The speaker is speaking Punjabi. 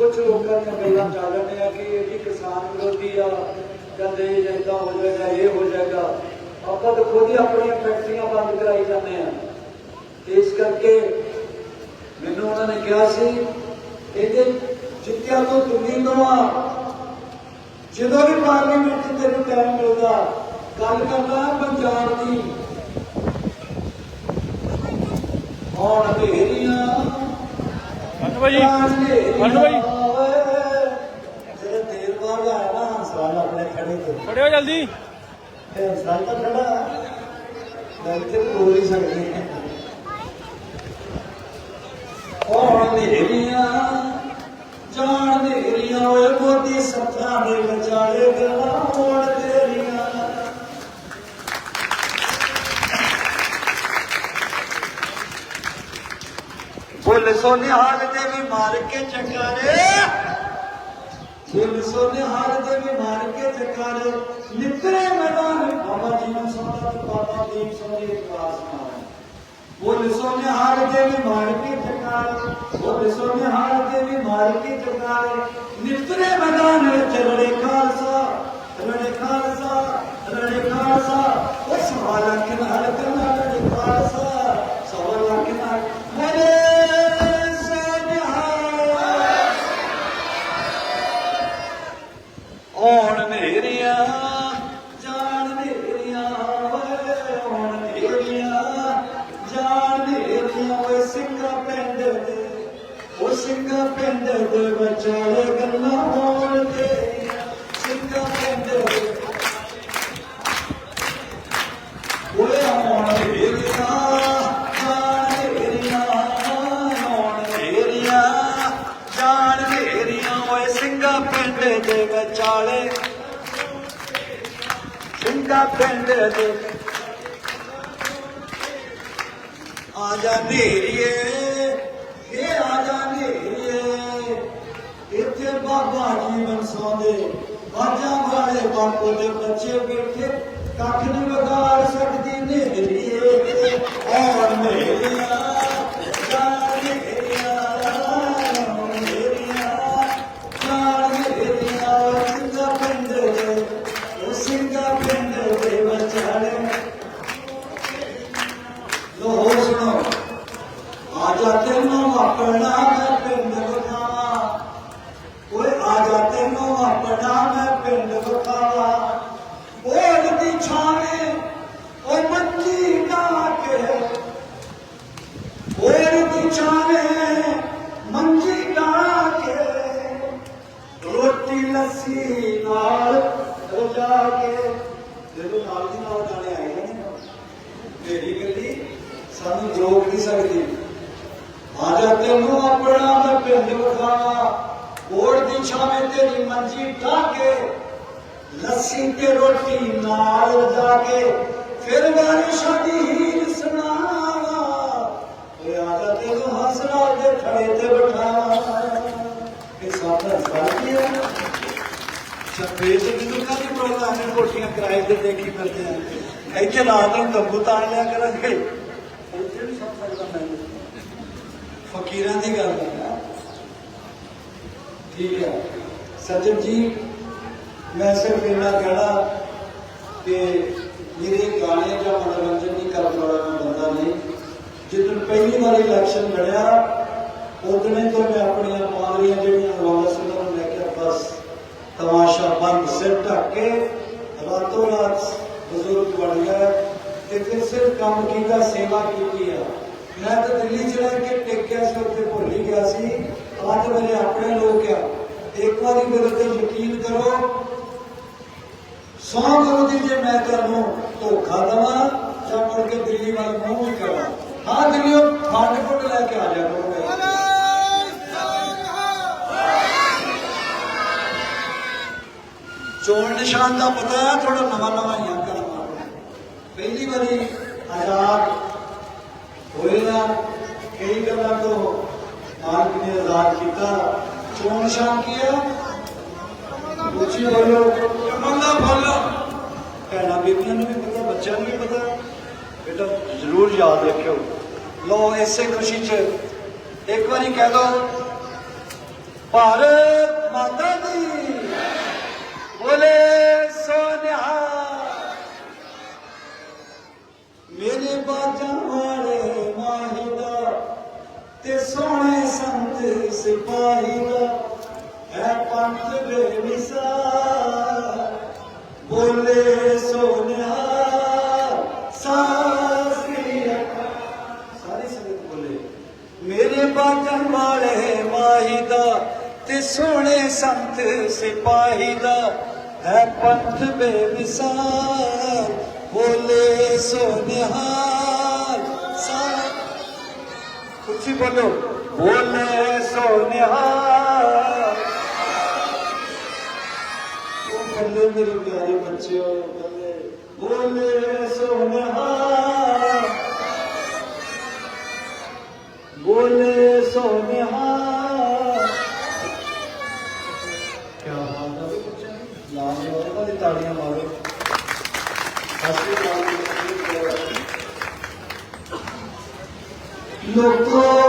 ਕੁਝ ਲੋਕਾਂ ਦੀਆਂ ਗੱਲਾਂ ਚੱਲ ਰਹੀਆਂ ਆ ਕਿ ਇਹ ਵੀ ਕਿਸਾਨ ਵਿਰੋਧੀ ਆ ਕਹਿੰਦੇ ਇਹ ਏਦਾਂ ਹੋ ਜਾਏਗਾ ਇਹ ਹੋ ਜਾਏਗਾ। ਆਪਾਂ ਤਾਂ ਖੁਦ ਹੀ ਆਪਣੀਆਂ ਫੈਕਟਰੀਆਂ ਬੰਦ ਕਰਾਈ ਜਾਂਦੇ ਆ। ਤੇ ਇਸ ਕਰਕੇ ਮੈਨੂੰ ਉਹਨਾਂ ਨੇ ਕਿਹਾ ਸੀ ਇਹਦੇ ਜਿੱਤਿਆ ਤੋਂ ਦੁਨੀ ਤੋਂ ਆ ਜਦੋਂ ਵੀ ਪਾਰਲੀਮੈਂਟ 'ਚ ਤੈਨੂੰ ਟਾਈਮ ਮਿਲਦਾ ਗੱਲ ਕਰਨਾ ਪੰਜਾਬ ਦੀ। ਹੁਣ ਢੇਰੀਆਂ ਮੰਨੂ ਭਾਈ ਮੰਨੂ ਭਾਈ ਜਿਹੜੇ ਦੇਰ ਬਾਅਦ ਆਇਆ ਨਾ ਹੰਸਾਲ ਆਪਣੇ ਖੜੇ ਤੇ ਫੜਿਓ ਜਲਦੀ ਇਹ ਖੜਾ ਮੈਂ ਇੱਥੇ ਬੋਲ ਹੀ ਸਕਦੀ ਹਾਂ ਹੁਣ ਢੇਰੀਆਂ ਜਾਣ ਢੇਰੀਆਂ ਓਏ ਮੋਦੀ ਸੱਥਾਂ ਦੇ ਵਿਚਾਲੇ ਗੱਲਾਂ ਹੋਣ ਤੇਰੀਆਂ ਬੋਲ ਸੋਨਿਹਾਲ ਦੇ ਵੀ ਮਾਰ ਕੇ ਚਕਾਰੇ ਬੋਲ ਸੋਨਿਹਾਲ ਦੇ ਵੀ ਮਾਰ ਕੇ ਚਕਾਰੇ, ਨਿਤਰੇ ਮੈਦਾਨ ਬਾਬਾ ਜੀਵਨ ਸੋਨਾ ਬਾਬਾ ਦੀਪ ਸਿੰਘ ਦੀ ਕਲਾਸ ਨਾਲ। ਬੋਲ ਸੋਨਿਹਾਲ ਦੇ ਵੀ ਮਾਰ ਕੇ ਚਕਾਰੇ, ਬੋਲ ਸੋਨਿਹਾਲ ਦੇ ਵੀ ਮਾਰ ਕੇ ਚਕਾਰੇ, ਨਿਤਰੇ ਮੈਦਾਨ ਵਿੱਚ ਰੜੇ ਖਾਲਸਾ ਰੜੇ ਖਾਲਸਾ ਰੜੇ ਖਾਲਸਾ ਉਹ ਸਵਾਲਾਂ ਕਿਨਾਰ ਜਾਣ ਮੇਰੀਆਂ ਓਏ ਸਿੰਘਾ ਪਿੰਡ ਦੇ ਵਿਚਾਲੇ ਸਿੰਘਾ ਪਿੰਡ ਦੇ ਆ ਜਾ ਨੇਰੀਏ, ਇਹ ਆ ਜਾ ਨੇਰੀਏ। ਇੱਥੇ ਬਾਬਾ ਜੀਵਨ ਮਨਸਾਉਂਦੇ ਬਾਜਾਂ ਵਾਲੇ ਬਾਪੂ ਦੇ ਬੱਚੇ ਬੈਠੇ, ਕੱਖ ਨਹੀਂ ਵਿਗਾੜ ਸਕਦੀ। ਤੈਨੂੰ ਆਪਣਾ ਮੈਂ ਪਿੰਡ ਵਿਖਾਵਾਂ ਓਏ ਦੀ ਛਾਵੇਂ ਓਏ ਮੰਜੀ ਢਾ ਕੇ ਓਏ ਦੀ ਛਾਵੇਂ ਮੰਜੀ ਢਾ ਕੇ ਰੋਟੀ ਲੱਸੀ ਨਾਲ ਰਜਾ ਕੇ ਜਦੋਂ ਨਾਲ ਦੀ ਨਾਲ ਗਾਣੇ ਆਏ ਨੇ ਮੇਰੀ ਗੱਡੀ ਸਾਨੂੰ ਰੋਕ ਨਹੀਂ ਸਕਦੀ ਆ ਜਾ ਤੈਨੂੰ ਆਪਣਾ ਮੈਂ ਪਿੰਡ ਵਿਖਾਵਾਂ ਕੋੜ ਦੀ ਛਾਵੇਂ ਤੇਰੀ ਮੰਜੀ ਢਾ ਕੇ ਲੱਸੀ ਤੇ ਰੋਟੀ ਨਾਲ ਜਾ ਕੇ ਫਿਰ ਗਾਣੀ ਸਾਡੀ ਹੀਰ ਸੁਣਾਵਾ ਓਏ ਆ ਜਾ ਤੈਨੂੰ ਹਸਰਾ ਦੇ ਖੜੇ ਤੇ ਬਿਠਾਵਾਂ ਇਹ ਸਾਡਾ ਸਾਥੀ ਹੈ ਸਭੇ ਤੇ ਮੈਨੂੰ ਕਾਹਦੀ ਪ੍ਰੋਗਰਾਮ ਨੇ ਕੋਠੀਆਂ ਕਿਰਾਏ ਤੇ ਦੇਖੀ ਫਿਰਦੇ ਆ ਇੱਥੇ ਰਾਤ ਨੂੰ ਤੰਬੂ ਤਾਣ ਲਿਆ ਕਰਾਂਗੇ ਇੱਥੇ ਵੀ ਸਭ ਸਕਦਾ ਮੈਂ ਫਕੀਰਾਂ ਦੀ ਗੱਲ ਹੈ ਠੀਕ ਹੈ ਸੱਜਣ ਜੀ, ਮੈਂ ਸਿਰਫ ਇੰਨਾ ਕਹਿਣਾ ਕਿ ਮੇਰੇ ਗਾਣੇ ਜਾਂ ਮਨੋਰੰਜਨ ਨਹੀਂ ਕਰਨ ਵਾਲਾ ਮੈਂ ਬੰਦਾ ਨਹੀਂ। ਜਦੋਂ ਪਹਿਲੀ ਵਾਰ ਇਲੈਕਸ਼ਨ ਲੜਿਆ ਉਦੋਂ ਤੋਂ ਮੈਂ ਆਪਣੀਆਂ ਪਾਵਰੀਆਂ ਜਿਹੜੀਆਂ ਵਾਪਸ ਉਹਨਾਂ ਨੂੰ ਲੈ ਕੇ ਬਸ ਤਮਾਸ਼ਾ ਬੰਦ, ਸਿਰ ਢੱਕ ਕੇ ਰਾਤੋਂ ਰਾਤ ਬਜ਼ੁਰਗ ਬਣ ਗਿਆ ਤੇ ਫਿਰ ਸਿਰਫ ਕੰਮ ਕੀਤਾ, ਸੇਵਾ ਕੀਤੀ ਆ। ਮੈਂ ਤਾਂ ਦਿੱਲੀ ਚ ਰਹਿ ਕੇ ਟਿਕਿਆ ਸੀ, ਉੱਥੇ ਭੁੱਲ ਗਿਆ ਸੀ। ਅੱਜ ਮੇਰੇ ਆਪਣੇ ਲੋਕ ਆ, ਇੱਕ ਵਾਰੀ ਮੇਰੇ ਤੇ ਯਕੀਨ ਕਰੋ, ਸੌ ਕਰੋ ਦੀ ਜੇ ਮੈਂ ਤੁਹਾਨੂੰ ਧੋਖਾ ਦਵਾਂ, ਜਾਂ ਮੁੜ ਕੇ ਦਿੱਲੀ ਵੱਲ ਮੂੰਹ ਹੀ ਕਰਾਂ ਹਾਂ ਦਿੱਲੀੋਂ ਫੰਡ ਫੁੱਟ ਲੈ ਕੇ ਆ ਜਾ ਕਰੋਗੇ ਚੋਣ ਨਿਸ਼ਾਨ ਦਾ ਪਤਾ ਹੈ ਥੋੜਾ ਨਵਾਂ ਨਵਾਂ ਹੀ ਆ ਕਰਨਾ। ਪਹਿਲੀ ਵਾਰੀ ਆਜ਼ਾਦ ਹੋਏ ਨਾ, ਕਈ ਗੱਲਾਂ ਤੋਂ ਮਾਲਕ ਨੇ ਆਜ਼ਾਦ ਕੀਤਾ? ਚੋਣ ਨਿਸ਼ਾਨ ਕੀ ਹੈ ਉੱਚੀ ਬੋਲੋ। ਕਮਲਾ ਫੁੱਲ। ਭੈਣਾਂ ਬੀਬੀਆਂ ਨੂੰ ਵੀ ਪਤਾ ਬੱਚਿਆਂ ਨੂੰ ਵੀ ਪਤਾ। ਬੇਟਾ ਜ਼ਰੂਰ ਯਾਦ ਰੱਖਿਓ। ਲੋ ਇਸੇ ਖੁਸ਼ੀ 'ਚ ਇੱਕ ਵਾਰੀ ਕਹਿ ਦੋ। ਭਾਰਤ ਮਾਤਾ ਦੀ। ਬੋਲੇ ਸੋਨਿਹਾ ਮੇਰੇ ਬਾਜਾਂ ਵਾਲੇ ਮਾਹਿਦਾ ਤੇ ਸੋਹਣੇ ਸੰਤ ਸਿਪਾਹੀ ਦਾ ਹੈ ਪੰਥ ਬੇਮਿਸਾਲ ਬੋਲੇ ਸੋਨਿਹਾ ਸਾਸਰੀ ਸਾਰੀ ਸੰਗਤ ਬੋਲੇ ਮੇਰੇ ਬਾਜਾਂ ਵਾਲੇ ਮਾਹੀ ਦਾ ਤੇ ਸੋਹਣੇ ਸੰਤ ਸਿਪਾਹੀ ਦਾ ਹੈ ਪੰਥ ਬੇਮਿਸਾਲ ਬੋਲੇ ਸੋਨਿਹਾਲ ਸਾ ਉੱਚੀ ਬੋਲੋ ਬੋਲੇ ਸੋਨਿਹਾਲ ਉਹ ਬੱਲੇ ਮੇਰੇ ਪਿਆਰੇ ਬੱਚਿਓ ਬੱਲੇ ਬੋਲੇ ਸੋਨਿਹਾਲ ਬੋਲੇ ਸੋਨਿਹਾਲ ਕੀ ਬਾਤ ਹੈ ਬੱਚਿਆਂ ਦੀ ਲਾਜ ਉਹਨਾਂ ਦੀ ਤਾੜੀਆਂ ਮਾਰੋ ਹੱਸੀ ਲੋਕੋ